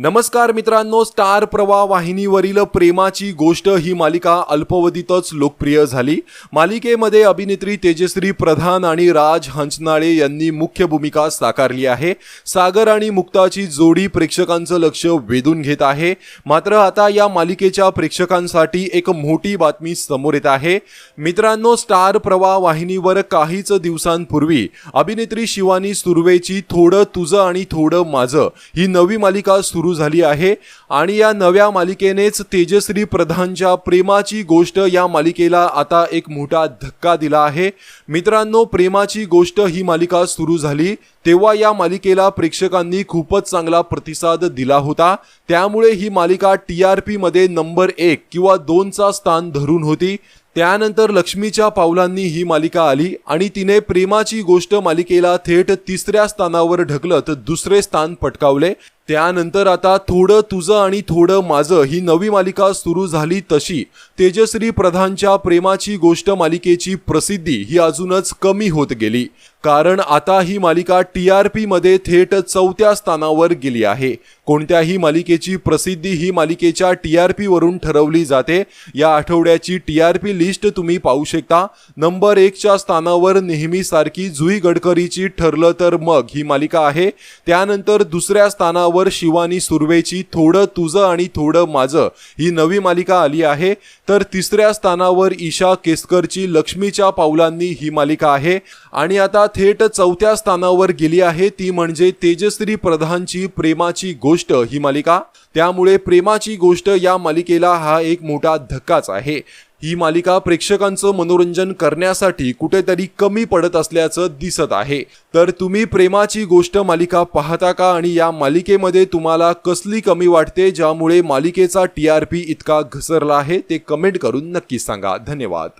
नमस्कार मित्रांनो स्टार प्रवाह वाहिनीवरील प्रेमाची गोष्ट ही मालिका अल्पवधीतच लोकप्रिय झाली. मालिकेमध्ये अभिनेत्री तेजश्री प्रधान आणि राज हंचनाळे यांनी मुख्य भूमिका साकारली आहे. सागर आणि मुक्ताची जोडी प्रेक्षकांचं लक्ष वेधून घेत आहे. मात्र आता या मालिकेच्या प्रेक्षकांसाठी एक मोठी बातमी समोर येत आहे. मित्रांनो स्टार प्रवाह वाहिनीवर काहीच दिवसांपूर्वी अभिनेत्री शिवानी सुर्वेची थोडं तुझं आणि थोडं माझं ही नवी मालिका सुरू झाली आहे. आणि या नव्या मालिकेनेच तेजश्री प्रधानच्या प्रेमाची गोष्ट या मालिकेला आता एक मोठा धक्का दिला आहे. मित्रांनो प्रेमाची गोष्ट ही मालिका सुरू झाली. तेव्हा या मालिकेला प्रेक्षकांनी खूपच चांगला प्रतिसाद दिला होता. त्यामुळे ही मालिका टी आर पी मध्ये नंबर एक किंवा दोनचा स्थान धरून होती. त्यानंतर लक्ष्मीच्या पावलांनी ही मालिका आली आणि तिने प्रेमाची गोष्ट मालिकेला थेट तिसऱ्या स्थानावर ढकलत दुसरे स्थान पटकावले. त्यानंतर आता थोडं तुझं आणि थोडं माझं ही नवी मालिका सुरू झाली तशी. तेजश्री प्रधानच्या प्रेमाची गोष्ट मालिकेची प्रसिद्धी ही अजूनच कमी होत गेली. कारण आता ही मालिका टी आर पीमध्ये थेट चौथ्या स्थानावर गेली आहे. कोणत्याही मालिकेची प्रसिद्धी ही मालिकेच्या टी आर पीवरून ठरवली जाते. या आठवड्याची टी आर पी लिस्ट तुम्ही पाहू शकता. नंबर एकच्या स्थानावर नेहमीसारखी जुई गडकरीची ठरलं तर मग ही मालिका आहे. त्यानंतर दुसऱ्या स्थानावर शिवानी सुर्वेची थोडं तुझं आणि थोडं माझं ही नवी मालिका आली आहे. तर तिसऱ्या स्थानावर ईशा केसकरची लक्ष्मीच्या पावलांनी ही मालिका आहे. आणि आता थेट चौथ्या स्थानावर गेली आहे ती म्हणजे तेजश्री प्रधानची प्रेमाची गोष्ट ही मालिका. त्यामुळे प्रेमाची गोष्ट या मालिकेला हा एक मोठा धक्काच आहे. ही मालिका प्रेक्षकांचं मनोरंजन करण्यासाठी कुठेतरी कमी पडत असल्याचं दिसत आहे. तर तुम्ही प्रेमाची गोष्ट मालिका पाहता का? आणि या मालिकेमध्ये तुम्हाला कसली कमी वाटते? ज्यामुळे मालिकेचा टी आर पी इतका घसरला आहे ते कमेंट करून नक्की सांगा. धन्यवाद.